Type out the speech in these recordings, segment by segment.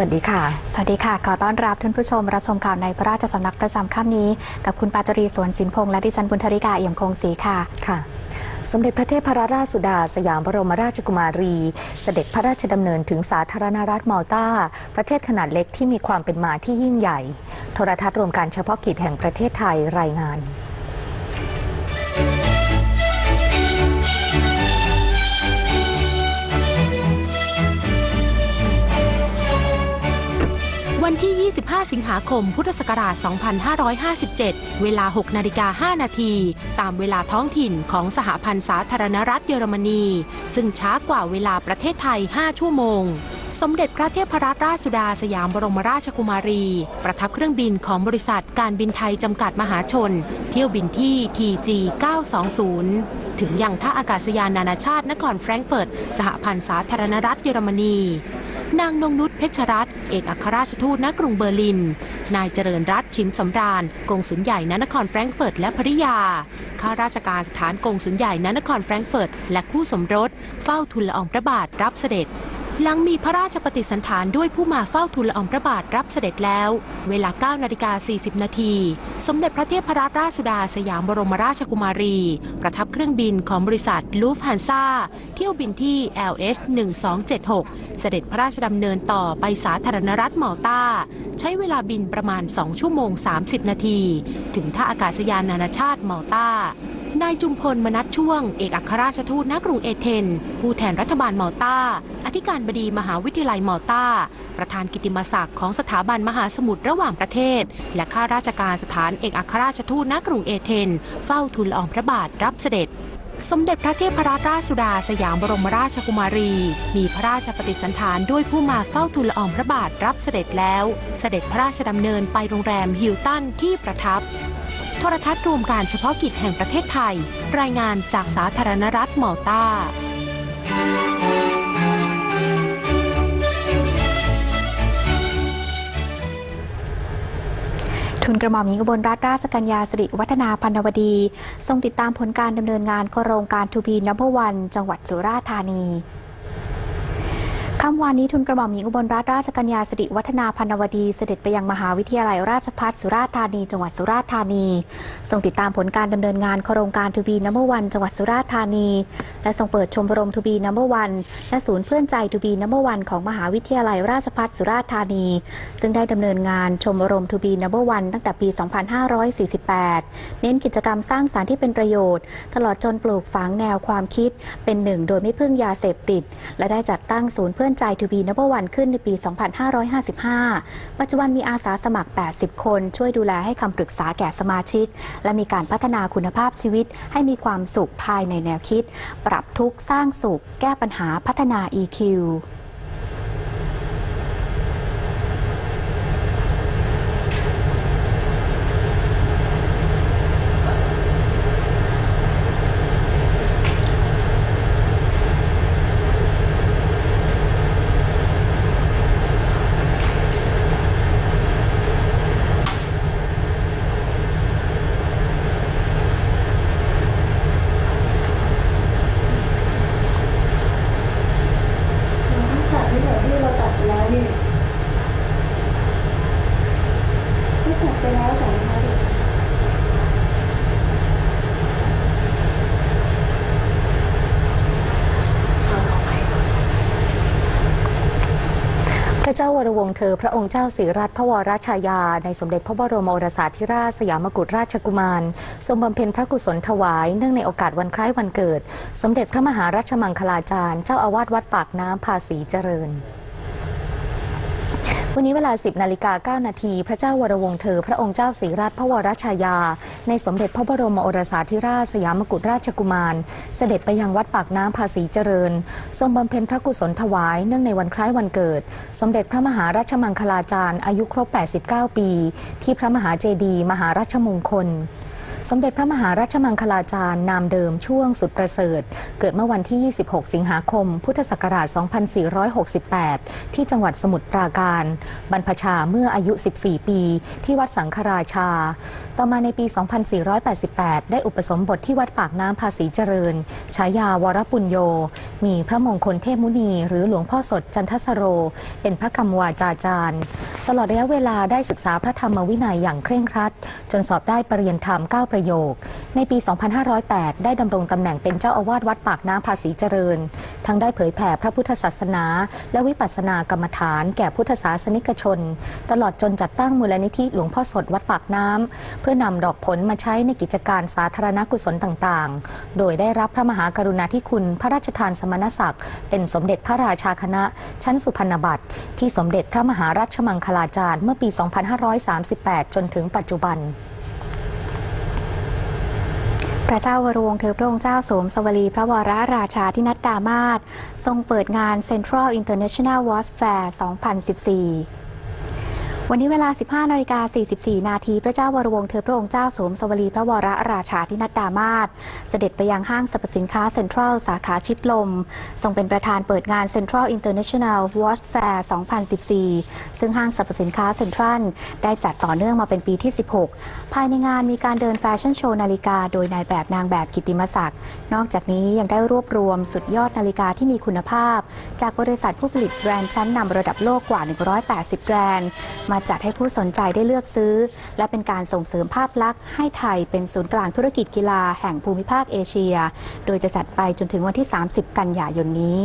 วัสดีค่ะ สวัสดีค่ะ ขอต้อนรับท่านผู้ชม รับชมข่าวในพระราชสำนักประจำค่ำนี้ กับคุณปาจรีสวนสินพงษ์และดิฉันบุญธริกาเอี่ยมคงศรีค่ะ ค่ะ สมเด็จพระเทพรราชสุดา สยามบรมราชกุมารี เสด็จพระราชดำเนินถึงสาธารณรัฐมาลตา ประเทศขนาดเล็กที่มีความเป็นมาที่ยิ่งใหญ่ โทรทัศน์รวมการเฉพาะกิจแห่งประเทศไทยรายงาน วันที่ 25 สิงหาคม พุทธศักราช 2557 เวลา 6 นาฬิกา 5 นาที ตามเวลาท้องถิ่นของสหพันธ์สาธารณรัฐเยอรมนี ซึ่งช้ากว่าเวลาประเทศไทย 5 ชั่วโมง สมเด็จพระเทพรัตนราชสุดาสยามบรมราชกุมารี ประทับเครื่องบินของบริษัทการบินไทยจำกัดมหาชน เที่ยวบินที่ TG 920 ถึงยังท่าอากาศยานนานาชาตินครแฟรงก์เฟิร์ต สหพันธ์สาธารณรัฐเยอรมนี นางนงนุชเพชรรัตน์เอกอัครราชทูตณกรุงเบอร์ลิน นายเจริญรัตน์ชิมสำราญกงสุลใหญ่ณนครแฟรงก์เฟิร์ตและภริยา ข้าราชการสถานกงสุลใหญ่ณนครแฟรงก์เฟิร์ตและคู่สมรส เฝ้าทูลละอองพระบาทรับเสด็จ หลังมีพระราชปฏิสันถานด้วยผู้มาเฝ้าทูลละอองพระบาทรับเสด็จแล้ว เวลา 9 นาฬิกา 40 นาที สมเด็จพระเทพรัตนราชสุดาสยามบรมราชกุมารี ประทับเครื่องบินของบริษัทลูฟฮันซาเที่ยวบินที่ LH 1276 เสด็จพระราชดำเนินต่อไปสาธารณรัฐมาลตา ใช้เวลาบินประมาณ 2 ชั่วโมง 30 นาที ถึงท่าอากาศยานนานาชาติมาลตา นายจุมพลมนัทช่วง เอกอัครราชทูตณกรุงเอเธนผู้แทนรัฐบาลมาลตาอธิการบดีมหาวิทยาลัยมาลตาประธานกิติมศักดิ์ของสถาบันมหาสมุทรระหว่างประเทศ และข้าราชการสถานเอกอัครราชทูตณกรุงเอเธนเฝ้าทูลอองพระบาทรับเสด็จสมเด็จพระเทพรัตนราชสุดาสยามบรมราชกุมารี มีพระราชปฏิสันถานด้วยผู้มาเฝ้าทูลละอองพระบาทรับเสด็จแล้ว เสด็จพระราชดำเนินไปโรงแรมฮิลตันที่ประทับ โทรทัศน์รวมการเฉพาะกิจแห่งประเทศไทย รายงานจากสาธารณรัฐมาลตาทุนกระหม่อมหญิงอุบลรัตนราชกัญญาสิริวัฒนาพันนวดี ทรงติดตามผลการดำเนินงานโครงการทูบีนัมเบอร์วันจังหวัดสุราษฎร์ธานี ค่ำวานนี้ทุนกระหม่อมหญิงอุบลรัตนราชกัญญาสิริวัฒนาพันวดีเสด็จไปยังมหาวิทยาลัยราชภัฏสุราษฎร์ธานี จังหวัดสุราษฎร์ธานีทรงติดตามผลการดำเนินงานโครงการทูบีนัมเบอร์วันจังหวัดสุราษฎร์ธานี และทรงเปิดชมรมทูบีนัมเบอร์วันและศูนย์เพื่อนใจทูบีนัมเบอร์วันของมหาวิทยาลัยราชภัฏสุราษฎร์ธานี ซึ่งได้ดำเนินงานชมรมทูบีนัมเบอร์วันตั้งแต่ปี 2548 เน้นกิจกรรมสร้างสารรค์ที่เป็นประโยชน์ ตลอดจนปลูกฝังแนวความคิด เป็นหนึ่งโดยไม่พึ่งยาเสพติด และได้จัดตั้งศูนย์เพื่อนใจทูบีนับวันขึ้นในปี 2555 ปัจจุบันมีอาสาสมัคร 80 คน ช่วยดูแลให้คำปรึกษาแก่สมาชิก และมีการพัฒนาคุณภาพชีวิต ให้มีความสุขภายในแนวคิด ปรับทุกข์สร้างสุข แก้ปัญหาพัฒนา EQ ตัดไม่เหลือที่เราตัดไปแล้วนี่ที่ตัดไปแล้วสองครั้ง พ ระเจ้าวรวงเธอ พระองค์เจ้าสิริรัตนพระวรชายา ในสมเด็จพระบรมโอรสาธิราชสยามกุฎราชกุมาร ทรงบำเพ็ญพระกุศลถวายเนื่องในโอกาสวันคล้ายวันเกิด สมเด็จพระมหาราชมังคลาจารย์ เจ้าอาวาสวัดปากน้ำภาษีเจริญ วันนี้เวลา 10นาฬิกา9นาที พระเจ้าวรวงศ์เธอ พระองค์เจ้าศรีราชพระวรชายา ในสมเด็จพระบรมโอรสาธิราชสยามกุฎราชกุมาร เสด็จไปยังวัดปากน้ำภาษีเจริญ ทรงบำเพ็ญพระกุศลถวายเนื่องในวันคล้ายวันเกิด สมเด็จพระมหาราชมังคลาจารย์อายุครบ 89 ปี ที่พระมหาเจดีย์มหาราชมงคล สมเด็จพระมหาราชมังคลาจารย์นามเดิมช่วงสุดประเสริฐ เกิดเมื่อวันที่ 26 สิงหาคม พุทธศักราช 2468 ที่จังหวัดสมุทรปราการ บรรพชาเมื่ออายุ 14 ปี ที่วัดสังฆราชา ต่อมาในปี 2488 ได้อุปสมบทที่วัดปากน้ำภาษีเจริญ ฉายาวรปุญโย มีพระมงคลเทพมุนี หรือหลวงพ่อสดจันทสโร เป็นพระกรรมวาจาจารย์ ตลอดระยะเวลาได้ศึกษาพระธรรมวินัยอย่างเคร่งครัด จนสอบได้ปรริญญาธรรม 9 ประโยค ในปี 2508 ได้ดำรงตำแหน่งเป็นเจ้าอาวาสวัดปากน้ำภาษีเจริญ ทั้งได้เผยแผ่พระพุทธศาสนา และวิปัสสนากรรมฐานแก่พุทธศาสนิกชน ตลอดจนจัดตั้งมูลนิธิหลวงพ่อสดวัดปากน้ำเพื่อนำดอกผลมาใช้ในกิจการสาธารณกุศลต่างๆ โดยได้รับพระมหากรุณาธิคุณพระราชทานสมณศักดิ์เป็นสมเด็จพระราชาคณะ ชั้นสุพรรณบัตรที่สมเด็จพระมหาราชมังคลาจารย์เมื่อปี 2538 จนถึงปัจจุบัน พระเจ้าวรวงศ์เธอพระองค์เจ้าสมสวลีพระวรราชาที่นัดดามาศทรงเปิดงาน Central International w a r s Fair 2014 วันนี้เวลา 15 นาฬิกา 44 นาที พระเจ้าวรวงศ์เธอพระองค์เจ้าสมสวลีพระวรราชาธินัดดามาศเสด็จไปยังห้างสรรพสินค้าเซ็นทรัลสาขาชิดลม ทรงเป็นประธานเปิดงาน Central International w a r s Fair 2014 ซึ่งห้างสรรพสินค้าเซ็นทรัลได้จัดต่อเนื่องมาเป็นปีที่ 16 ภายในงานมีการเดินแฟชั่นโชว์นาฬิกา โดยนายแบบนางแบบกิตติมศักดิ์ นอกจากนี้ยังได้รวบรวมสุดยอดนาฬิกาที่มีคุณภาพ จากบริษัทผู้ผลิตแบรนด์ชั้นนำระดับโลกกว่า 180 แบรนด์มาจัดให้ผู้สนใจได้เลือกซื้อ และเป็นการส่งเสริมภาพลักษณ์ให้ไทยเป็นศูนย์กลางธุรกิจกีฬาแห่งภูมิภาคเอเชีย โดยจะจัดไปจนถึงวันที่ 30 กันยายนนี้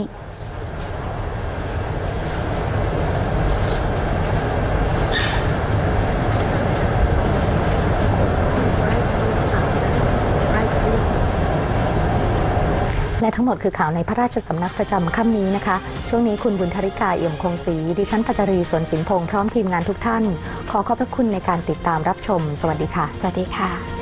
และทั้งหมดคือข่าวในพระราชสำนักประจำค่ำนี้นะคะ ช่วงนี้คุณบุญธริกาเอี่ยมคงศรีดิฉันปัจจรีสวนสินพงษ์พร้อมทีมงานทุกท่าน ขอขอบพระคุณในการติดตามรับชม สวัสดีค่ะ สวัสดีค่ะ